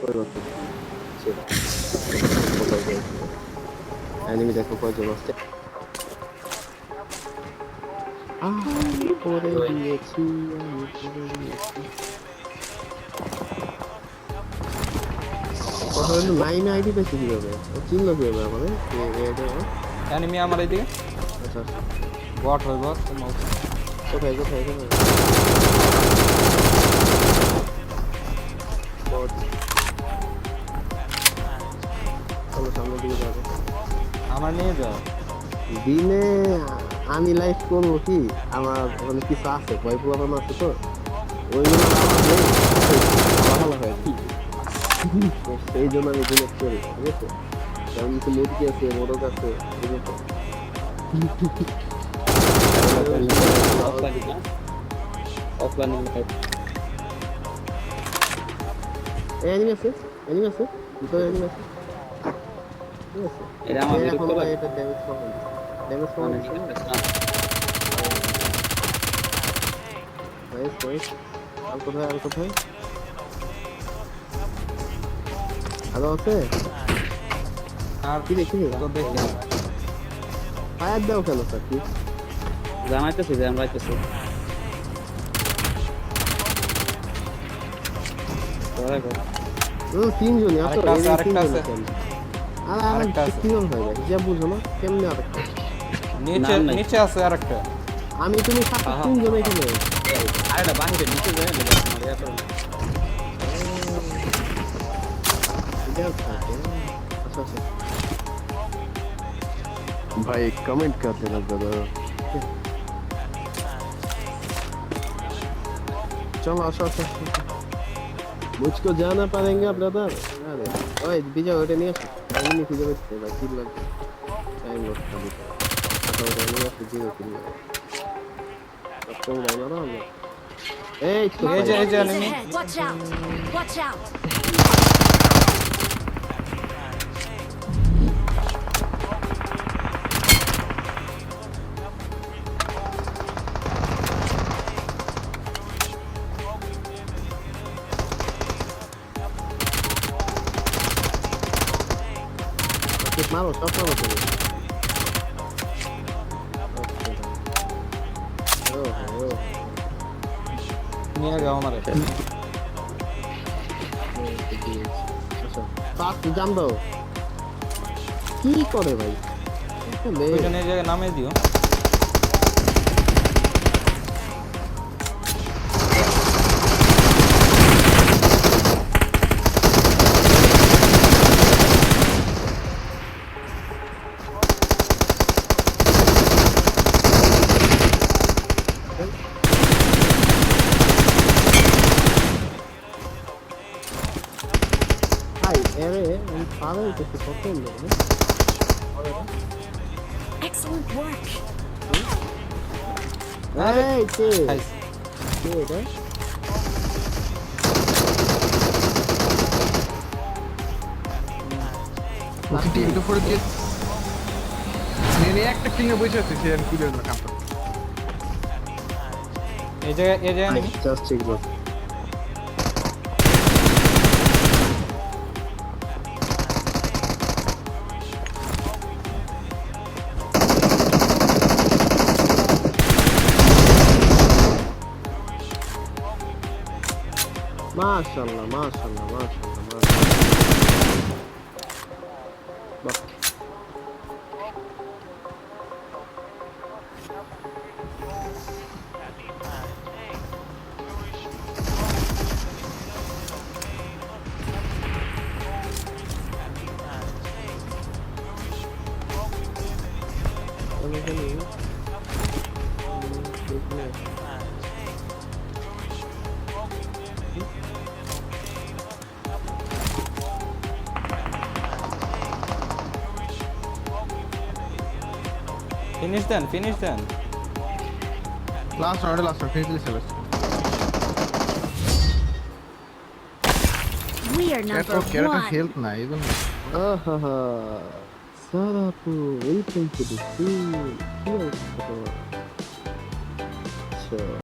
পরিবর্তন ছিল অ্যানিমি দেখো কয়জন আমি করে দিয়েছি কথা বলতে নাইন আইডি পেয়েছি কীভাবে ও চিনলো কীভাবে আমাদের এনিমি আমার এইদিকে। আচ্ছা আচ্ছা। বট কোথায় কোথায় কোথায় দিনে আমি লাইভ করব কি? আমার ওখানে কিছু আছে ভয় পুরানো আছে তো ওইগুলো আমার ভালো হয় সেই জন্য আমি দিনে করি ঠিক আছে? যেমন কিছু মুরগি আছে মোরগ আছে অফলাইন অ্যানিমি আছে? অ্যানিমি আছে? ভিতরে অ্যানিমি আছে? ঠিক আছে? এটা আমার। এটা ড্যামেজ কম ড্যামেজ কম নাইস নাইস আর কোথায় আর কোথায় আরও আছে আর কি দেখি ফায়ার দাও কেন স্যার কি জানাইতেছি যে আমরা আইতেছি তিনজনই আসো আরেকটা আছে, আরেকটা আছে। আর আছে। কিজন হয় যা বুঝো না কেমনে আরেকটা নিচে নাম নাই। নিচে আছে আরেকটা আমি তুমি সাথে আহা। তিনজন এখানে আরেকটা বাহিরে নিচে যায় না আমার ইয়া করো না। এটা থাকে আচ্ছা আচ্ছা भाई कमेंट कर देना ब्रदर चलो আসো আসো আসো। मुझको जाना पड़ेगा ब्रदर अरे ओए বিজয় ওটা নিয়ে আসো আমি নিয়ে খুঁজে পেতে ভাই কি লাগবে টাইম লস খালি আচ্ছা ওটা নিয়ে আসো জিরো কিল লাগে কত বড় না আমরা এই তো এই যে এই যে Enemies enemy ahead. Watch out! Watch out! ওকে মারো সব নিয়ে যাও আমারে। আচ্ছা দাও কি করে ভাই? নামে দিও। ভাই এরে পাগল কত লোক না Excellent work! কে? খাইছি। কে এটা? ওকে টিমটা ফোর দিয়ে নিয়ে একটা কিনে বসে আছে সে আমি কুড়ে না কামটা এই জায়গায় এই জায়গায় জাস্ট ঠিক Maşallah maşallah maşallah maşallah. Bak. Onu deniyor. Çok net. Finish then, finish then. Last round, last round. Finish this, Sebas. We are number one. Kerata health na, idun. Ahaha. Sarapu, welcome to the team. Here is the... Sure.